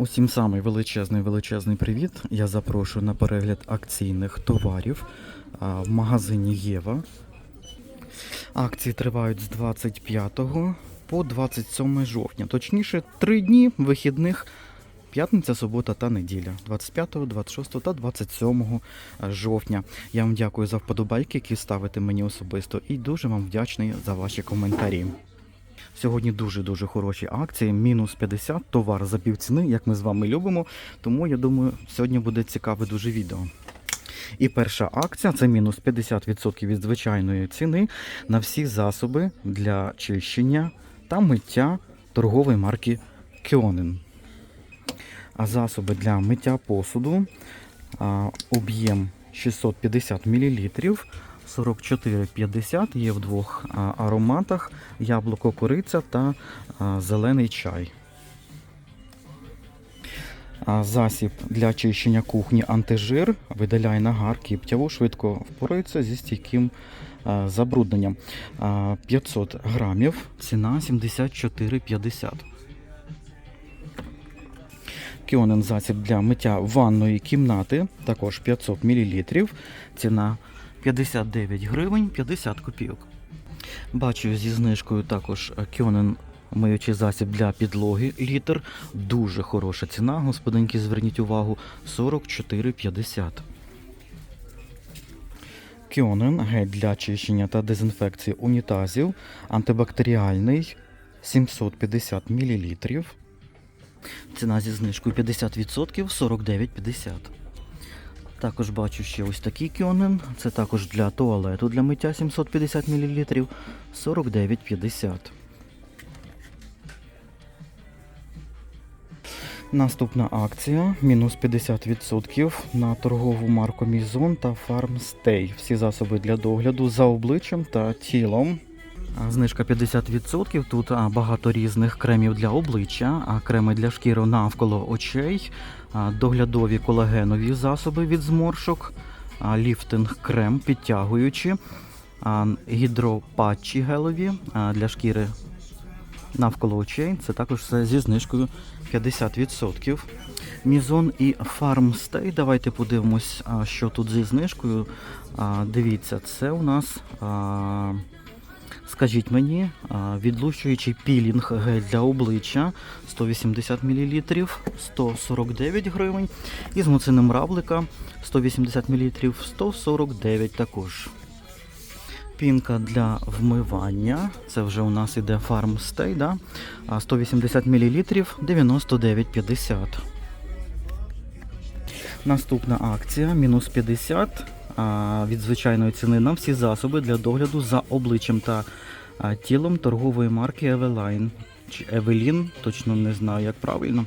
Усім самий величезний величезний привіт. Я запрошую на перегляд акційних товарів в магазині Єва. Акції тривають з 25 по 27 жовтня. Точніше, три дні вихідних. П'ятниця, субота та неділя, 25, 26 та 27 жовтня. Я вам дякую за вподобайки, які ставите мені особисто, і дуже вам вдячний за ваші коментарі. Сьогодні дуже-дуже хороші акції, мінус 50, товар за півціни, як ми з вами любимо. Тому я думаю, сьогодні буде цікаве дуже відео. І перша акція це мінус 50% від звичайної ціни на всі засоби для чищення та миття торгової марки Кьонен. А засоби для миття посуду об'єм 650 мл. 44,50 є в двох ароматах: яблуко, кориця та зелений чай. Засіб для чищення кухні антижир видаляє нагар кіптяву, швидко впорається зі стійким забрудненням. 500 грамів, ціна 74,50. Кіонен засіб для миття ванної кімнати, також 500 мл, ціна 59 гривень 50 копійок. Бачу зі знижкою також Кьонен миючий засіб для підлоги літр. Дуже хороша ціна, господинки, зверніть увагу, 44,50. Кьонен гель для чищення та дезінфекції унітазів, антибактеріальний 750 мл. Ціна зі знижкою 50% 49,50. Також бачу ще ось такий кьонен. Це також для туалету для миття 750 мл 49,50. Наступна акція мінус 50% на торгову марку Мізон та Farmstay. Всі засоби для догляду за обличчям та тілом. Знижка 50%. Тут багато різних кремів для обличчя, а креми для шкіри навколо очей, доглядові колагенові засоби від зморшок, ліфтинг крем підтягуючі, гідропатчі гелові для шкіри навколо очей. Це також все зі знижкою 50%. Мізон і Farmstay. Давайте подивимось, що тут зі знижкою. Дивіться, це у нас. Скажіть мені, а, відлущуючий пілінг гель для обличчя 180 мл 149 гривень. І з муциним равлика 180 мл 149 також. Пінка для вмивання. Це вже у нас іде Farmstay, да? 180 мл 99,50. Наступна акція мінус 50 а, від звичайної ціни на всі засоби для догляду за обличчям та тілом торгової марки Eveline. Чи Evelyn, точно не знаю, як правильно.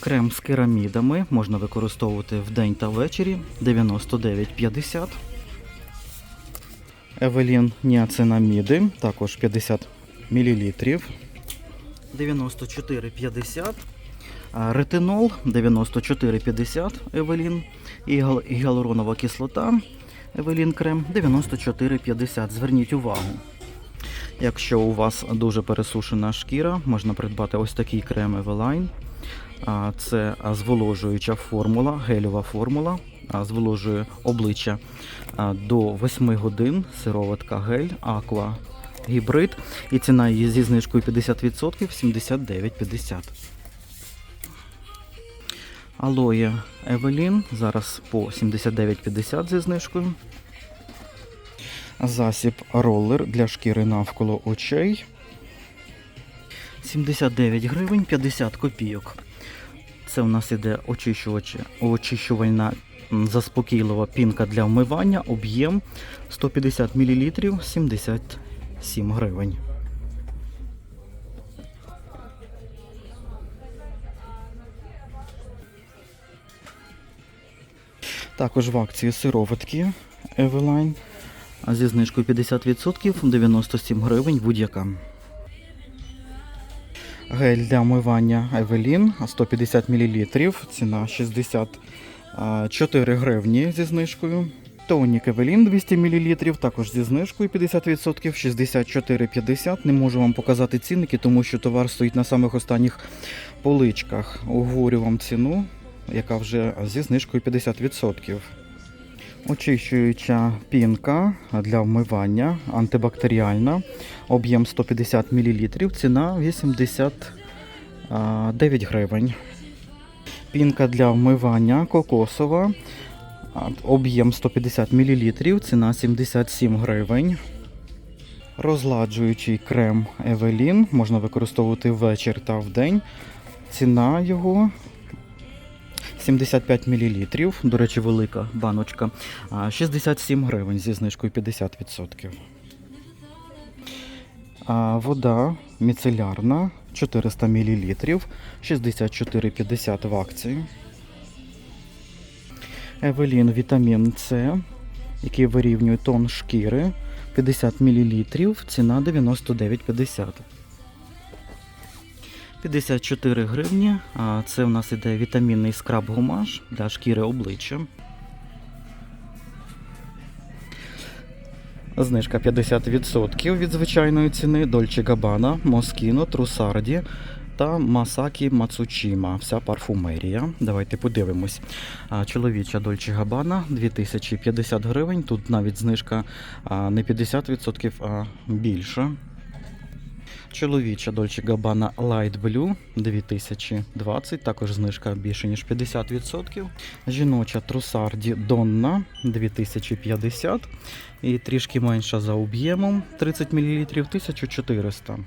Крем з керамідами можна використовувати вдень та ввечері 99,50. Евелін ніацинаміди, також 50 мл. 94,50. Ретинол 94,50 Евелін. І гіалуронова кислота Евелін крем 94,50. Зверніть увагу. Якщо у вас дуже пересушена шкіра, можна придбати ось такий крем Евелайн. Це зволожуюча формула, гельова формула, зволожує обличчя до 8 годин. Сироватка гель, аква гібрид. І ціна її зі знижкою 50% 79,50. Алоє Евелін зараз по 79,50 зі знижкою. Засіб ролер для шкіри навколо очей. 79 гривень 50 копійок. Це у нас іде очищувач, очищувальна заспокійлива пінка для вмивання, об'єм 150 мл 77 гривень. Також в акції сироватки Eveline зі знижкою 50% 97 гривень будь-яка. Гель для омивання Евелін 150 мл, ціна 64 гривні зі знижкою. Тонік Евелін 200 мл, також зі знижкою 50%, 64,50. Не можу вам показати цінники, тому що товар стоїть на самих останніх поличках. Оговорю вам ціну, яка вже зі знижкою 50%. Очищуюча пінка для вмивання, антибактеріальна, об'єм 150 мл, ціна 89 гривень. Пінка для вмивання кокосова, об'єм 150 мл, ціна 77 гривень. Розладжуючий крем Евелін можна використовувати ввечір та вдень. Ціна його 75 мл. До речі, велика баночка. 67 гривень зі знижкою 50%. А, Вода міцелярна 400 мл, 64,50 в акції. Евелін вітамін С, який вирівнює тон шкіри 50 мл, ціна 99,50. 54 гривні. Це у нас іде вітамінний скраб гумаж для шкіри обличчя. Знижка 50% від звичайної ціни Dolce Gabbana, Moschino, Trussardi та Масакі Мацучіма. Вся парфумерія. Давайте подивимось. Чоловіча Dolce Gabbana 2050 гривень. Тут навіть знижка не 50%, а більше. Чоловіча Dolce Gabbana Light Blue 2020, також знижка більше ніж 50%. Жіноча Trussardi Donna 2050 і трішки менша за об'ємом 30 мл 1400.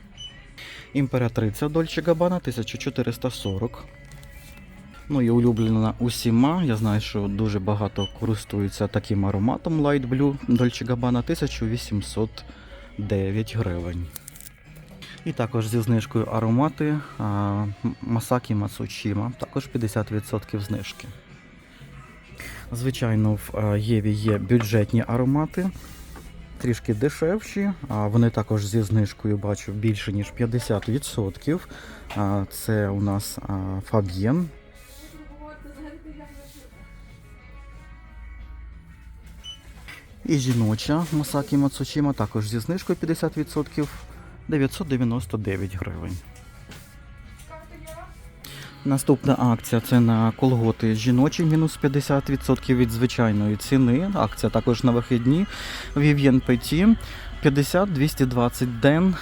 Імператриця Dolce Gabbana 1440. Ну і улюблена усіма. Я знаю, що дуже багато користуються таким ароматом Light Blue Dolce Gabbana 1809 гривень. І також зі знижкою аромати Масакі Мацучіма, також 50% знижки. Звичайно, в Єві є бюджетні аромати, трішки дешевші, вони також зі знижкою бачу більше ніж 50%. Це у нас Фаб'єн. І жіноча Масакі Мацучіма також зі знижкою 50%. 999 гривень. Наступна акція це на колготи жіночі, мінус 50% від звичайної ціни. Акція також на вихідні. Vivien Petit 50-220 ден.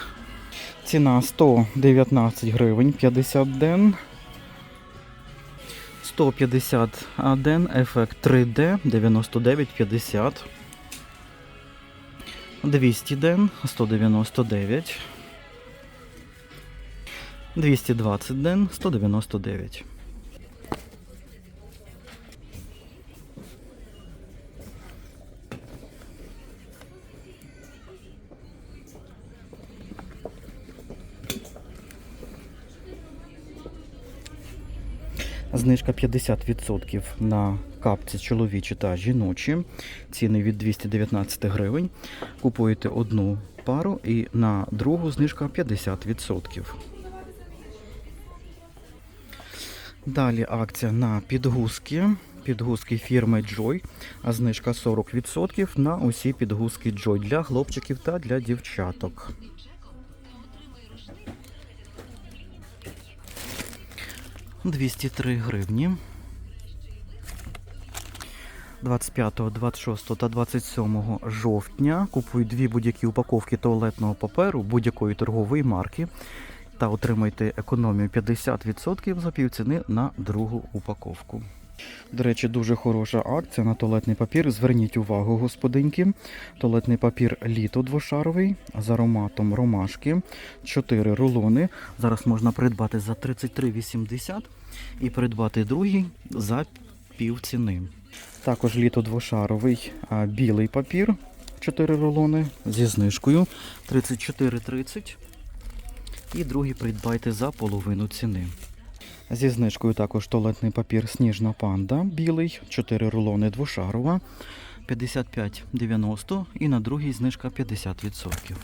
Ціна 119 гривень 50 ден. 150 ден, ефект 3D 99,50. 200 ден 199. 220 ден 199. Знижка 50% на капці чоловічі та жіночі. Ціни від 219 гривень. Купуєте одну пару і на другу знижка 50%. Далі акція на підгузки. Підгузки фірми Joy, а знижка 40% на усі підгузки Joy для хлопчиків та для дівчаток. Двісті три гривні. 25, 26 та 27 жовтня купують дві будь-які упаковки туалетного паперу будь-якої торгової марки та отримайте економію 50% за півціни на другу упаковку. До речі, дуже хороша акція на туалетний папір. Зверніть увагу, господинки. Туалетний папір літо двошаровий з ароматом ромашки. 4 рулони. Зараз можна придбати за 33,80 і придбати другий за півціни. Також літо двошаровий а, білий папір. 4 рулони зі знижкою 34,30. І другий придбайте за половину ціни. Зі знижкою також туалетний папір Сніжна панда білий, 4 рулони двошарова, 55,90 і на другий знижка 50%.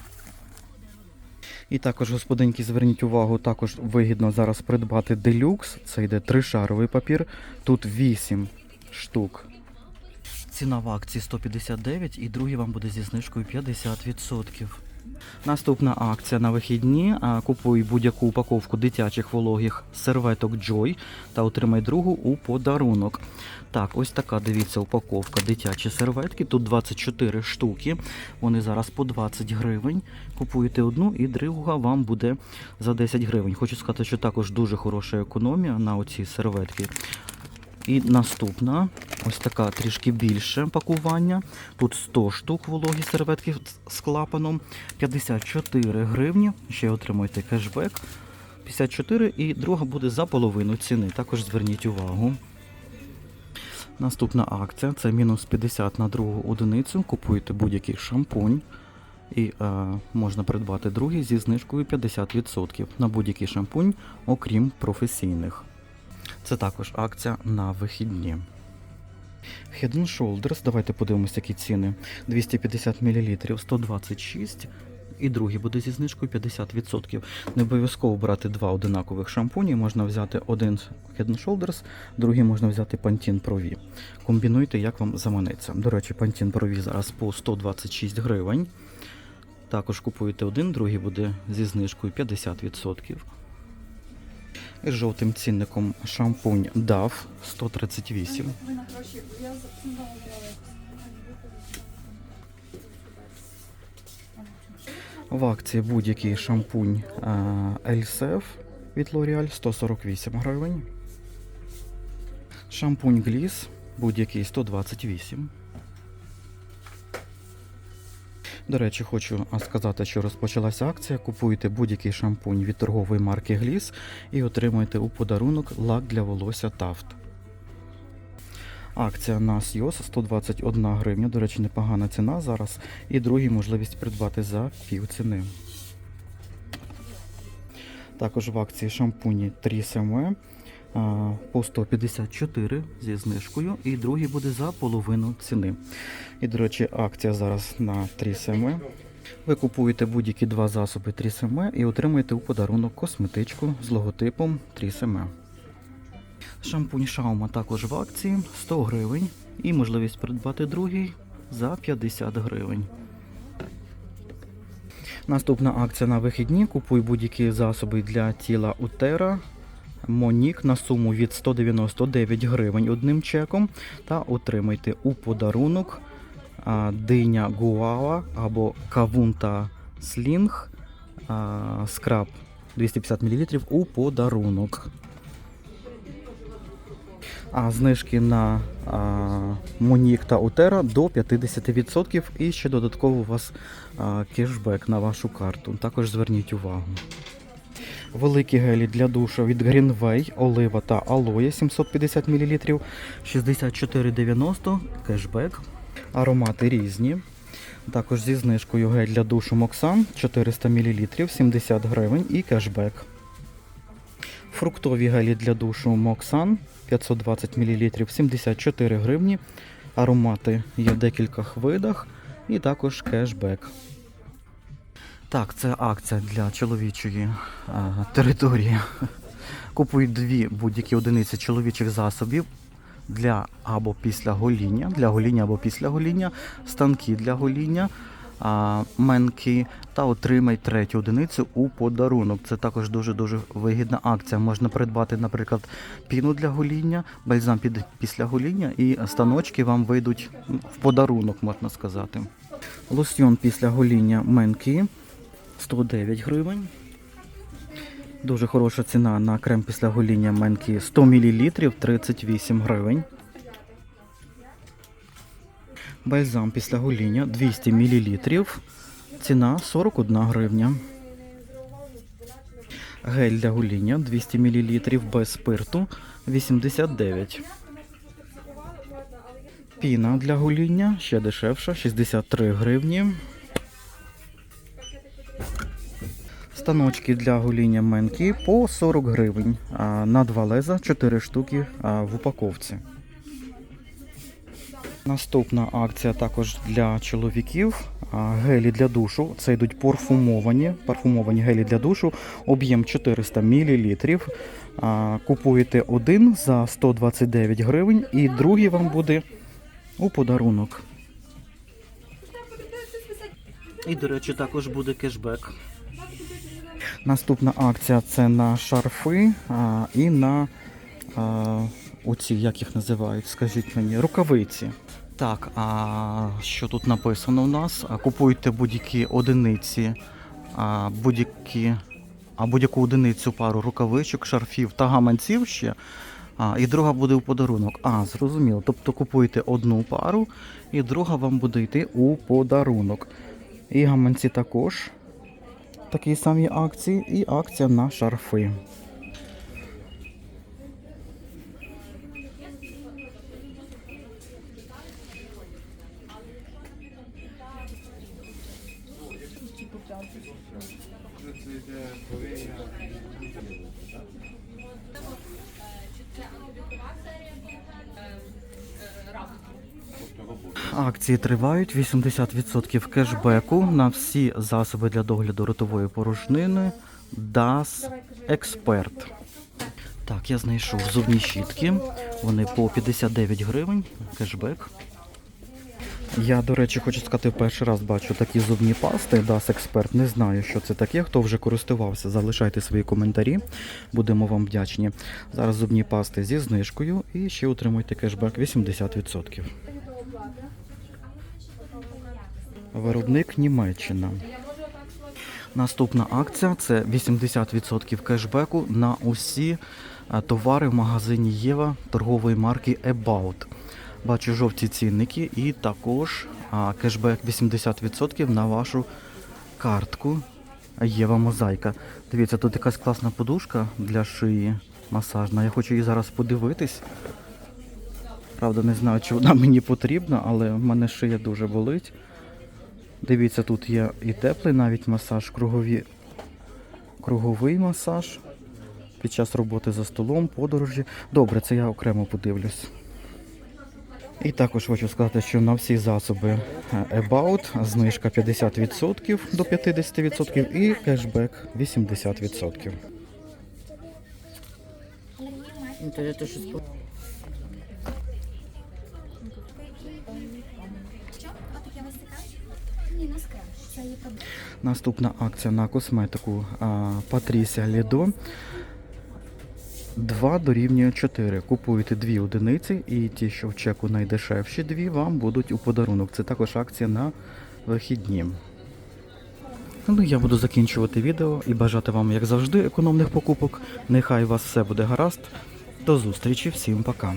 І також, господинки, зверніть увагу, також вигідно зараз придбати делюкс. Це йде тришаровий папір. Тут 8 штук Ціна в акції 159 і другий вам буде зі знижкою 50%. Наступна акція на вихідні. Купуй будь-яку упаковку дитячих вологих серветок Joy та отримай другу у подарунок. Так, ось така дивіться упаковка дитячі серветки. Тут 24 штуки. Вони зараз по 20 гривень. Купуєте одну і друга вам буде за 10 гривень. Хочу сказати, що також дуже хороша економія на оці серветки. І наступна, ось така трішки більше пакування. Тут 100 штук вологі серветки з клапаном, 54 гривні. Ще отримуєте кешбек. 54 і друга буде за половину ціни. Також зверніть увагу. Наступна акція це мінус 50 на другу одиницю. Купуєте будь-який шампунь. І е, можна придбати другий зі знижкою 50% на будь-який шампунь, окрім професійних. Це також акція на вихідні. Head and Shoulders, давайте подивимося, які ціни. 250 мл 126 і другий буде зі знижкою 50%. Не обов'язково брати два одинакових шампуні. Можна взяти один Head and Shoulders, другий можна взяти Pantene Pro V. Комбінуйте, як вам заманеться. До речі, Pantene Pro V зараз по 126 гривень. Також купуєте один, другий буде зі знижкою 50%. Із жовтим цінником шампунь DAF 138. Ви на гроші, я замовила В акції будь-який шампунь Elsef від L'Oreal 148 гривень. Шампунь Gliss будь-який 128. До речі, хочу сказати, що розпочалася акція. Купуєте будь-який шампунь від торгової марки Gliss і отримуєте у подарунок лак для волосся Taft. Акція на Сйос 121 гривня. До речі, непогана ціна зараз. І другий можливість придбати за пів ціни. Також в акції шампуні 3 СМ по 154 зі знижкою, і другий буде за половину ціни. І, до речі, акція зараз на 3 СМ. Ви купуєте будь-які два засоби 3 СМ і отримуєте у подарунок косметичку з логотипом 3 СМ. Шампунь Шаума також в акції 100 гривень і можливість придбати другий за 50 гривень. Наступна акція на вихідні. Купуй будь-які засоби для тіла Утера. Монік на суму від 199 гривень одним чеком та отримайте у подарунок диня Гуава або кавунта слінг скраб 250 мл у подарунок. А знижки на а, Монік та Утера до 50% і ще додатково у вас а, кешбек на вашу карту. Також зверніть увагу. Великі гелі для душу від Greenway, олива та алоє 750 мл, 64,90 кешбек. Аромати різні. Також зі знижкою гель для душу Моксан 400 мл, 70 гривень і кешбек. Фруктові гелі для душу Моксан 520 мл 74 гривні. Аромати є в декількох видах і також кешбек. Так, це акція для чоловічої а, території. Купують дві будь-які одиниці чоловічих засобів для або після гоління, для гоління або після гоління, станки для гоління, а, менки та отримай третю одиницю у подарунок. Це також дуже-дуже вигідна акція. Можна придбати, наприклад, піну для гоління, бальзам під після гоління, і станочки вам вийдуть в подарунок, можна сказати. Лосьйон після гоління менки 109 гривень. Дуже хороша ціна на крем після гоління менки 100 мл 38 гривень. Бальзам після гоління 200 мл. Ціна 41 гривня. Гель для гоління 200 мл без спирту 89. Піна для гоління ще дешевша 63 гривні. Станочки для гоління менки по 40 гривень. На два леза 4 штуки в упаковці. Наступна акція також для чоловіків. Гелі для душу. Це йдуть парфумовані, парфумовані гелі для душу, об'єм 400 мл. Купуєте один за 129 гривень, і другий вам буде у подарунок. І, до речі, також буде кешбек. Наступна акція це на шарфи а, і на а, оці, як їх називають, скажіть мені, рукавиці. Так, а що тут написано у нас? Купуйте будь-які одиниці, будь-які, а будь-яку одиницю пару рукавичок, шарфів та гаманців ще. А, і друга буде у подарунок. А, зрозуміло. Тобто купуєте одну пару, і друга вам буде йти у подарунок. І гаманці також такі самі акції, і акція на шарфи. Акції тривають 80% кешбеку на всі засоби для догляду ротової порожнини DAS Expert. Так, я знайшов зубні щітки. Вони по 59 гривень. Кешбек. Я, до речі, хочу сказати, перший раз бачу такі зубні пасти DAS Expert. Не знаю, що це таке. Хто вже користувався, залишайте свої коментарі. Будемо вам вдячні. Зараз зубні пасти зі знижкою і ще отримуйте кешбек 80%. Виробник Німеччина. Наступна акція це 80% кешбеку на усі е, товари в магазині Єва торгової марки About. Бачу жовті цінники і також кешбек 80% на вашу картку Єва Мозаїка. Дивіться, тут якась класна подушка для шиї масажна. Я хочу її зараз подивитись. Правда, не знаю, чи вона мені потрібна, але в мене шия дуже болить. Дивіться, тут є і теплий навіть масаж, кругові, круговий масаж під час роботи за столом, подорожі. Добре, це я окремо подивлюсь. І також хочу сказати, що на всі засоби е, About знижка 50% до 50% і кешбек 80%. Що Що? Отаке вас Наступна акція на косметику Патрісія Лідо. 2 дорівнює 4. Купуєте дві одиниці, і ті, що в чеку найдешевші дві, вам будуть у подарунок. Це також акція на вихідні. Ну, я буду закінчувати відео і бажати вам, як завжди, економних покупок. Нехай у вас все буде гаразд. До зустрічі, всім пока.